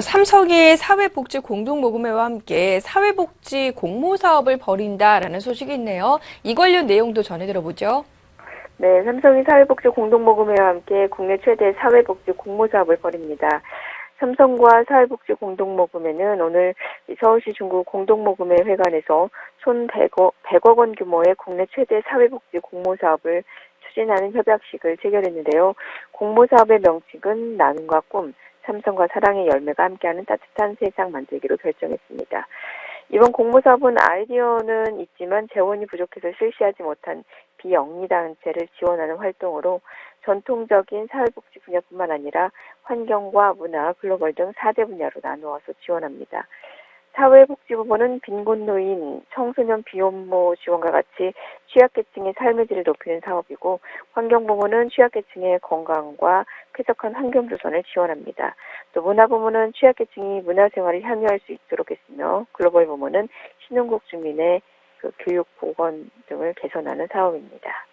삼성이 사회복지 공동모금회와 함께 사회복지 공모 사업을 벌인다라는 소식이 있네요. 이 관련 내용도 전해 들어보죠. 네, 삼성이 사회복지 공동모금회와 함께 국내 최대 사회복지 공모사업을 벌입니다. 삼성과 사회복지 공동모금회는 오늘 이 서울시 중구 공동모금회 회관에서 총 100억, 100억 원 규모의 국내 최대 사회복지 공모사업을 추진하는 협약식을 체결했는데요. 공모사업의 명칭은 나눔과 꿈, 삼성과 사랑의 열매가 함께하는 따뜻한 세상 만들기로 결정했습니다. 이번 공모사업은 아이디어는 있지만 재원이 부족해서 실시하지 못한 비영리 단체를 지원하는 활동으로 전통적인 사회복지 분야뿐만 아니라 환경과 문화, 글로벌 등 4대 분야로 나누어서 지원합니다. 사회복지부문은 빈곤 노인, 청소년 비혼모 지원과 같이 취약계층의 삶의 질을 높이는 사업이고 환경부문은 취약계층의 건강과 쾌적한 환경 조성을 지원합니다. 또 문화부문은 취약계층이 문화생활에 참여할 수 있도록 했으며 글로벌 부문은 신흥국 주민의 그 교육, 보건 등을 개선하는 사업입니다.